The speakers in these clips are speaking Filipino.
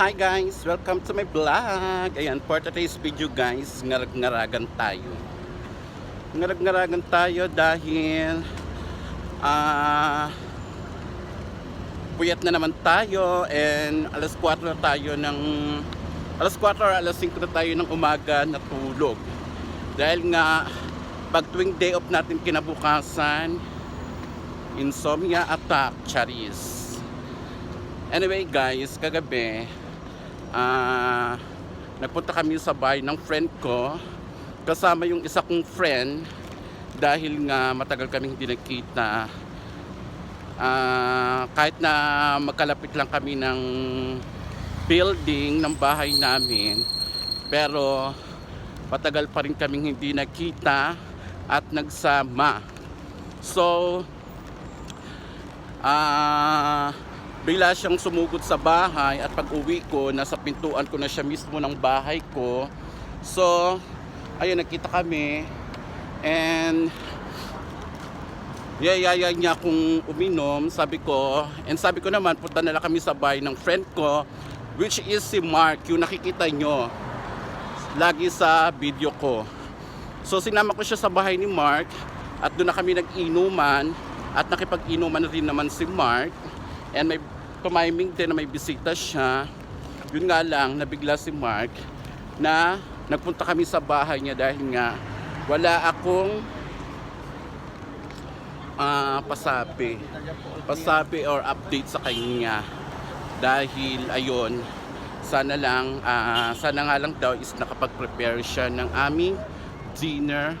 Hi guys! Welcome to my vlog! Ayan, for today's video guys, ngarag-ngaragan tayo. Ngarag-ngaragan tayo dahil ah puyat na naman tayo and alas 4 na tayo ng alas 4 or alas 5 na tayo ng umaga natulog. Dahil nga pag tuwing day off natin kinabukasan, insomnia attack, charis. Anyway guys, kagabi, ah nagpunta kami sa bahay ng friend ko kasama yung isa kong friend dahil nga matagal kaming hindi nagkita. Ah, kahit na magkalapit lang kami ng building ng bahay namin, pero matagal pa rin kaming hindi nagkita at nagsama. So, ah bigla siyang sumugod sa bahay at pag uwi ko, nasa pintuan ko na siya mismo ng bahay ko. So, ayun, nakita kami. And, yayaya niya kung uminom, sabi ko. And sabi ko naman, punta na lang kami sa bahay ng friend ko, which is si Mark, yung nakikita nyo lagi sa video ko. So, sinama ko siya sa bahay ni Mark at doon na kami nag-inuman at nakipag-inuman rin naman si Mark. And may tumiming din na may bisita siya. Yun nga lang, nabigla si Mark na nagpunta kami sa bahay niya dahil nga wala akong ah, pasabi. Pasabi or update sa kanya. Dahil ayun, sana lang, ah, sana nga lang daw is nakapag-prepare siya ng aming dinner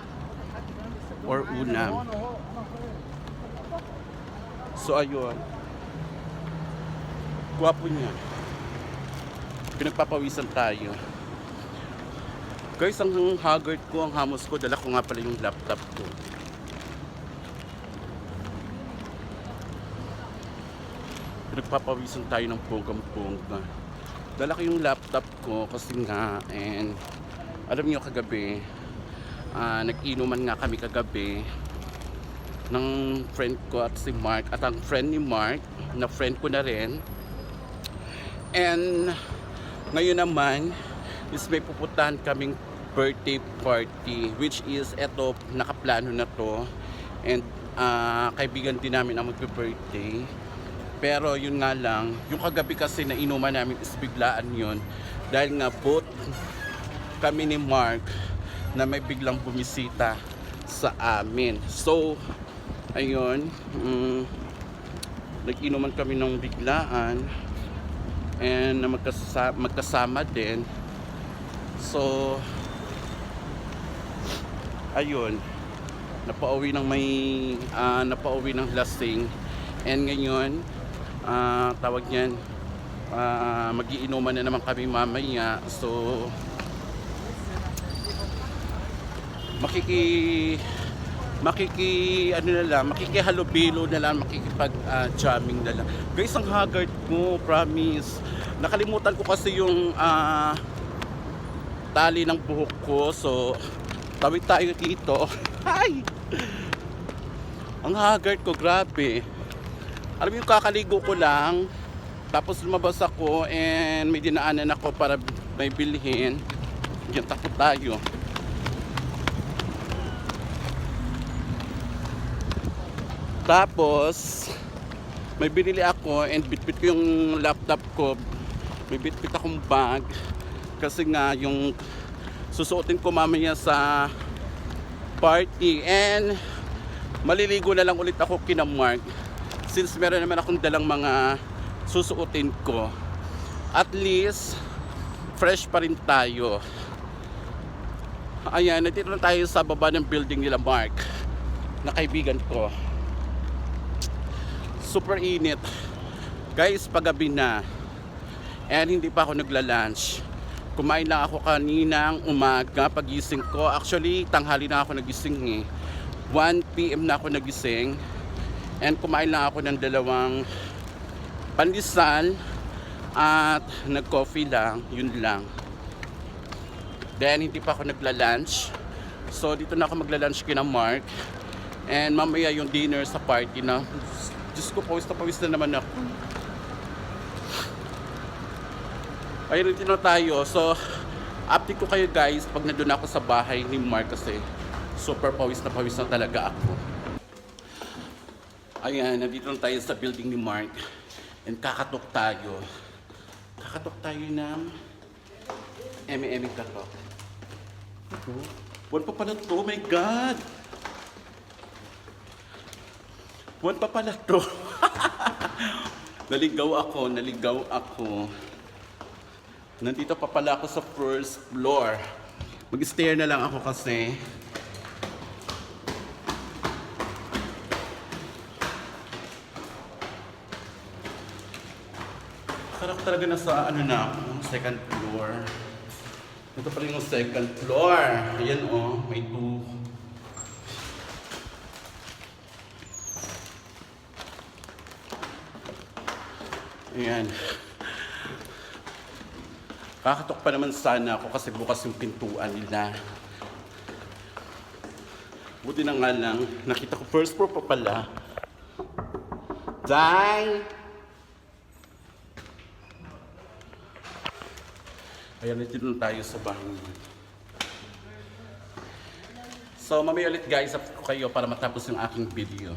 or unam. So ayun. Gwapo niya. Pinagpapawisan tayo. Guys, ang haggard ko, ang hamos ko, dala ko nga pala yung laptop ko. Pinagpapawisan tayo ng ponggang-pongga. Dala ko yung laptop ko kasi nga, and alam niyo kagabi, ah, nag-inuman nga kami kagabi ng friend ko at si Mark at ang friend ni Mark na friend ko na rin and ngayon naman is may pupuntahan kaming birthday party which is eto nakaplano na to. And ah, kaibigan din namin ang magbe-birthday. Pero yun nga lang yung kagabi kasi na inuman namin is biglaan yun. Dahil nga both kami ni Mark na may biglang bumisita sa amin. So ayun mm, nag-inuman kami ng biglaan and magkasama, magkasama din. So ayun. Napauwi ng may ah, napauwi ng lasing. And ngayon ah, tawag niyan ah, magiinuman na naman kami mamaya. So makiki makiki ano na lang makikihalubilo na lang makikipag ah, jamming na lang. Guys ang haggard ko promise. Nakalimutan ko kasi yung ah, tali ng buhok ko. So tawid tayo dito. Ay! Ang haggard ko grabe. Alam mo yung kakaligo ko lang tapos lumabas ako and may dinaanan ako para may bilhin. Yan takot tayo Tapos, may binili ako and bitbit ko yung laptop ko. May bitbit akong bag. Kasi nga yung susuotin ko mamaya sa party. And maliligo na lang ulit ako kina Mark. Since meron naman akong dalang mga susuotin ko. At least, fresh pa rin tayo. Ayan, nandito na tayo sa baba ng building nila Mark. Na kaibigan ko super init. Guys, paggabi na. And hindi pa ako nagla-lunch. Kumain lang ako kaninang umaga pagising ko. Actually, tanghali na ako nagising eh. 1 p.m. na ako nagising. And kumain lang ako ng dalawang pandesal at nag-coffee lang. Yun lang. Then, hindi pa ako nagla-lunch. So, dito na ako magla-lunch kina Mark. And mamaya yung dinner sa party na Diyos ko, pawis na pawis na naman ako. Ayun dito na tayo. So, update ko kayo guys pag nandun ako sa bahay ni Mark kasi super pawis na pawis na talaga ako. Ayan, nandito na tayo sa building ni Mark. And kakatok tayo. Kakatok tayo ng eme-eme katok. Ito. Buwan pa pala to, my God! Buwan pa pala to. naligaw ako, naligaw ako. Nandito pa pala ako sa first floor. Mag-stair na lang ako kasi. Sarap talaga na sa ano na ako, second floor. Ito pa rin yung second floor. Ayan oh, may two. Ayan. Kakatok pa naman sana ako kasi bukas yung pintuan nila. Buti na nga lang, nakita ko first floor pa pala. Day! Ayan, nandito na tayo sa bahay niya. So, mamaya ulit guys, update ko kayo para matapos yung aking video.